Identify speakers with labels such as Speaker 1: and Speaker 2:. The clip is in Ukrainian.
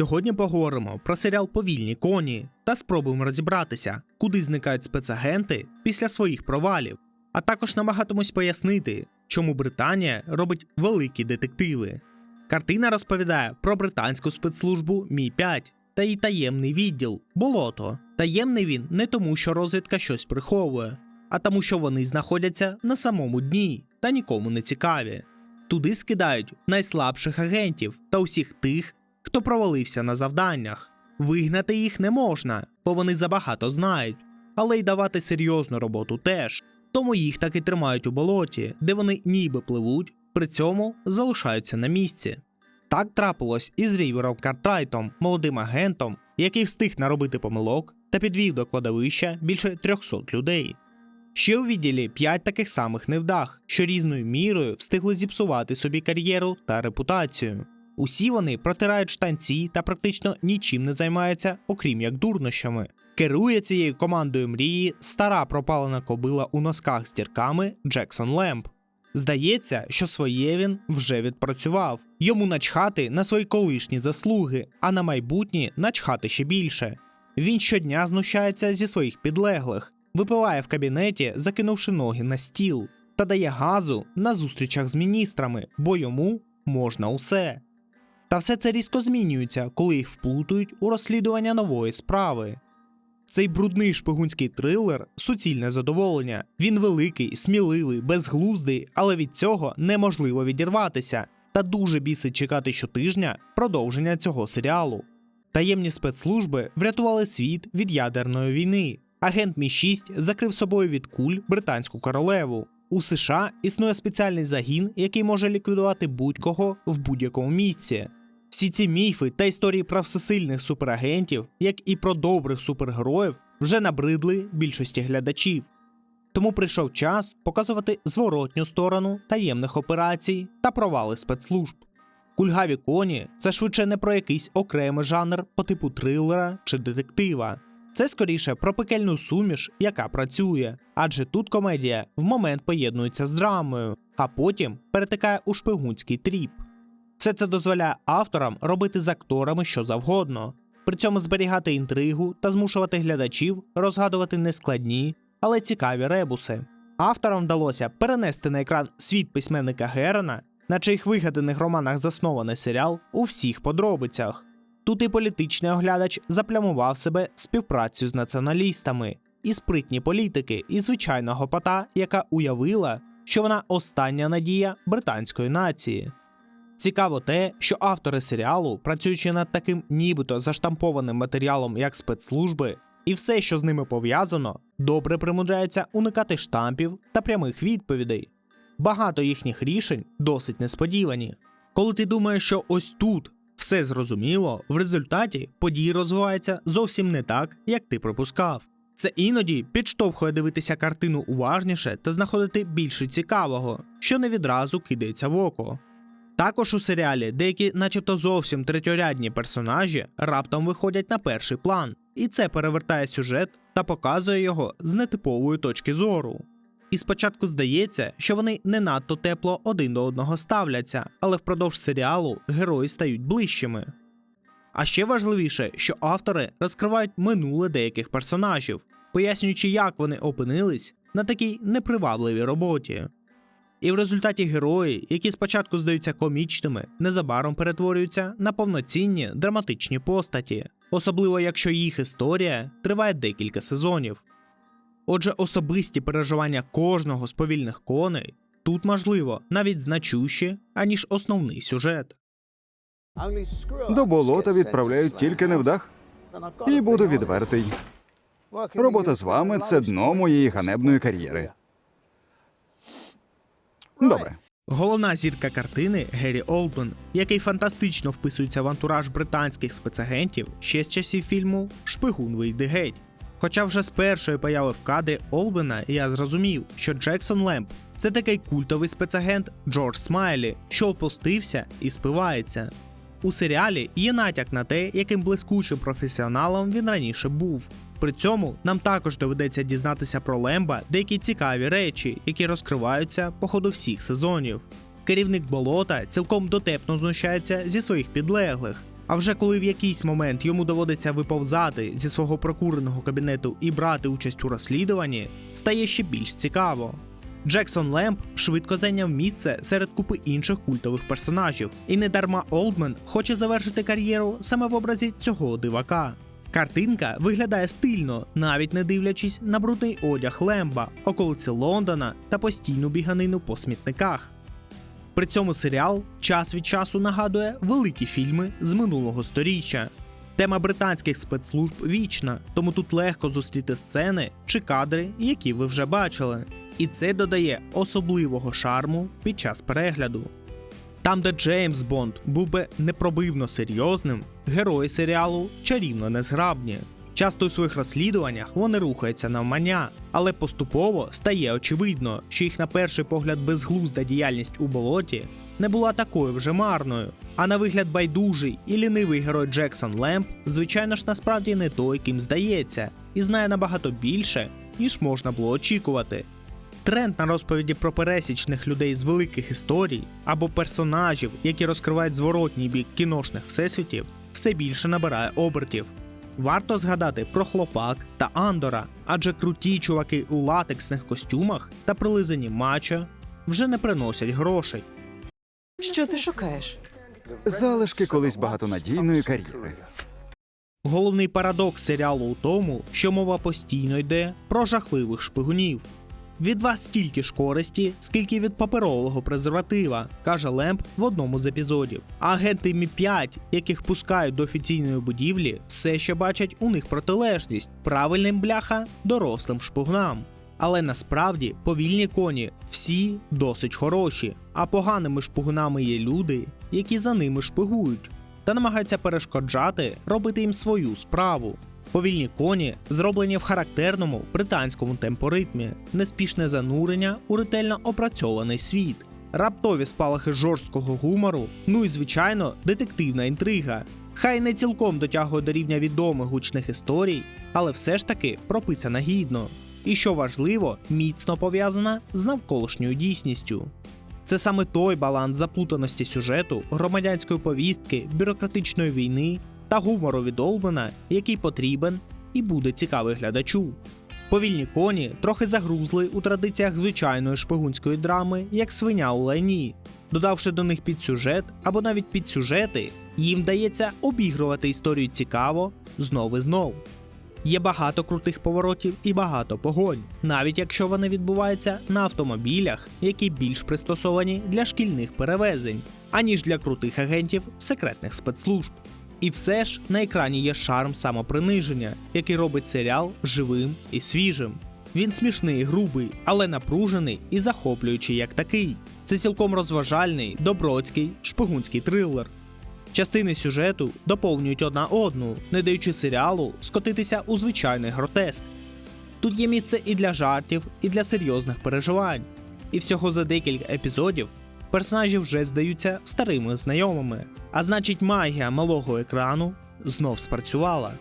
Speaker 1: Сьогодні поговоримо про серіал Повільні коні та спробуємо розібратися, куди зникають спецагенти після своїх провалів, а також намагатимось пояснити, чому Британія робить великі детективи. Картина розповідає про британську спецслужбу Мі 5 та її таємний відділ Болото. Таємний він не тому, що розвідка щось приховує, а тому, що вони знаходяться на самому дні та нікому не цікаві. Туди скидають найслабших агентів та усіх тих, хто провалився на завданнях. Вигнати їх не можна, бо вони забагато знають, але й давати серйозну роботу теж. Тому їх таки тримають у болоті, де вони ніби пливуть, при цьому залишаються на місці. Так трапилось і з Рівером Картрайтом, молодим агентом, який встиг наробити помилок та підвів до кладовища більше 300 людей. Ще у відділі 5 таких самих невдах, що різною мірою встигли зіпсувати собі кар'єру та репутацію. Усі вони протирають штанці та практично нічим не займаються, окрім як дурнощами. Керує цією командою мрії стара пропалена кобила у носках з дірками Джексон Лемп. Здається, що своє він вже відпрацював. Йому начхати на свої колишні заслуги, а на майбутнє начхати ще більше. Він щодня знущається зі своїх підлеглих, випиває в кабінеті, закинувши ноги на стіл, та дає газу на зустрічах з міністрами, бо йому можна усе. Та все це різко змінюється, коли їх вплутують у розслідування нової справи. Цей брудний шпигунський трилер суцільне задоволення. Він великий, сміливий, безглуздий, але від цього неможливо відірватися. Та дуже бісить чекати щотижня продовження цього серіалу. Таємні спецслужби врятували світ від ядерної війни. Агент Мі 6 закрив собою від куль британську королеву. У США існує спеціальний загін, який може ліквідувати будь-кого в будь-якому місці. Всі ці міфи та історії про всесильних суперагентів, як і про добрих супергероїв, вже набридли більшості глядачів. Тому прийшов час показувати зворотню сторону таємних операцій та провали спецслужб. Кульгаві коні це швидше не про якийсь окремий жанр по типу трилера чи детектива. Це скоріше про пекельну суміш, яка працює, адже тут комедія в момент поєднується з драмою, а потім перетикає у шпигунський тріп. Все це дозволяє авторам робити з акторами що завгодно, при цьому зберігати інтригу та змушувати глядачів розгадувати нескладні, але цікаві ребуси. Авторам вдалося перенести на екран світ письменника Герона, на чиїх вигаданих романах заснований серіал у всіх подробицях. Тут і політичний оглядач заплямував себе співпрацю з націоналістами, і спритні політики, і звичайного пота, яка уявила, що вона остання надія британської нації. Цікаво те, що автори серіалу, працюючи над таким нібито заштампованим матеріалом, як спецслужби, і все, що з ними пов'язано, добре примудряються уникати штампів та прямих відповідей. Багато їхніх рішень досить несподівані. Коли ти думаєш, що ось тут все зрозуміло, в результаті події розвиваються зовсім не так, як ти припускав. Це іноді підштовхує дивитися картину уважніше та знаходити більше цікавого, що не відразу кидається в око. Також у серіалі деякі, начебто зовсім третьорядні персонажі, раптом виходять на перший план, і це перевертає сюжет та показує його з нетипової точки зору. І спочатку здається, що вони не надто тепло один до одного ставляться, але впродовж серіалу герої стають ближчими. А ще важливіше, що автори розкривають минуле деяких персонажів, пояснюючи, як вони опинились на такій непривабливій роботі. І в результаті герої, які спочатку здаються комічними, незабаром перетворюються на повноцінні драматичні постаті, особливо якщо їх історія триває декілька сезонів. Отже, особисті переживання кожного з повільних коней тут можливо навіть значущі, аніж основний сюжет.
Speaker 2: До болота відправляють тільки невдах. І буду відвертий. Робота з вами це дно моєї ганебної кар'єри. Добре.
Speaker 1: Головна зірка картини Геррі Олдман, який фантастично вписується в антураж британських спецагентів ще з часів фільму Шпигун вийде геть. Хоча вже з першої появи в кадрі Олбена я зрозумів, що Джексон Лемп це такий культовий спецагент Джордж Смайлі, що опустився і спивається. У серіалі є натяк на те, яким блискучим професіоналом він раніше був. При цьому нам також доведеться дізнатися про Лемба деякі цікаві речі, які розкриваються по ходу всіх сезонів. Керівник болота цілком дотепно знущається зі своїх підлеглих, А вже коли в якийсь момент йому доводиться виповзати зі свого прокуреного кабінету і брати участь у розслідуванні, стає ще більш цікаво. Джексон Лемп швидко зайняв місце серед купи інших культових персонажів, і недарма Олдмен хоче завершити кар'єру саме в образі цього дивака. Картинка виглядає стильно, навіть не дивлячись на брудний одяг Лемба, околиці Лондона та постійну біганину по смітниках. При цьому серіал час від часу нагадує великі фільми з минулого сторіччя. Тема британських спецслужб вічна, тому тут легко зустріти сцени чи кадри, які ви вже бачили. І це додає особливого шарму під час перегляду. Там, де Джеймс Бонд був би непробивно серйозним, герої серіалу чарівно незграбні. Часто у своїх розслідуваннях вони рухаються навмання, але поступово стає очевидно, що їх на перший погляд безглузда діяльність у болоті не була такою вже марною. А на вигляд байдужий і лінивий герой Джексон Лемп, звичайно ж, насправді не той, ким здається, і знає набагато більше, ніж можна було очікувати. Тренд на розповіді про пересічних людей з великих історій або персонажів, які розкривають зворотній бік кіношних всесвітів, все більше набирає обертів. Варто згадати про хлопак та Андора, адже круті чуваки у латексних костюмах та прилизані мачо вже не приносять грошей.
Speaker 3: Що ти шукаєш?
Speaker 2: Залишки колись багатонадійної кар'єри.
Speaker 1: Головний парадокс серіалу у тому, що мова постійно йде про жахливих шпигунів. Від вас стільки ж користі, скільки від паперового презерватива, каже Лемп в одному з епізодів. Агенти Мі 5 яких пускають до офіційної будівлі, все ще бачать у них протилежність правильним бляха дорослим шпигунам. Але насправді повільні коні всі досить хороші, а поганими шпигунами є люди, які за ними шпигують та намагаються перешкоджати робити їм свою справу. Повільні коні зроблені в характерному британському темпоритмі, неспішне занурення у ретельно опрацьований світ, раптові спалахи жорсткого гумору, ну і звичайно, детективна інтрига. Хай не цілком дотягує до рівня відомих гучних історій, але все ж таки прописана гідно. І що важливо, міцно пов'язана з навколишньою дійсністю. Це саме той баланс заплутаності сюжету, громадянської повістки, бюрократичної війни та гумору від Олбена, який потрібен і буде цікавий глядачу. Повільні коні трохи загрузли у традиціях звичайної шпигунської драми, як свиня у лайні. Додавши до них підсюжет або навіть підсюжети, їм вдається обігрувати історію цікаво знов і знов. Є багато крутих поворотів і багато погонь, навіть якщо вони відбуваються на автомобілях, які більш пристосовані для шкільних перевезень, аніж для крутих агентів секретних спецслужб. І все ж на екрані є шарм самоприниження, який робить серіал живим і свіжим. Він смішний грубий, але напружений і захоплюючий як такий. Це цілком розважальний, добротський, шпигунський трилер. Частини сюжету доповнюють одна одну, не даючи серіалу скотитися у звичайний гротеск. Тут є місце і для жартів, і для серйозних переживань. І всього за декілька епізодів персонажі вже здаються старими знайомими. А значить, магія малого екрану знов спрацювала.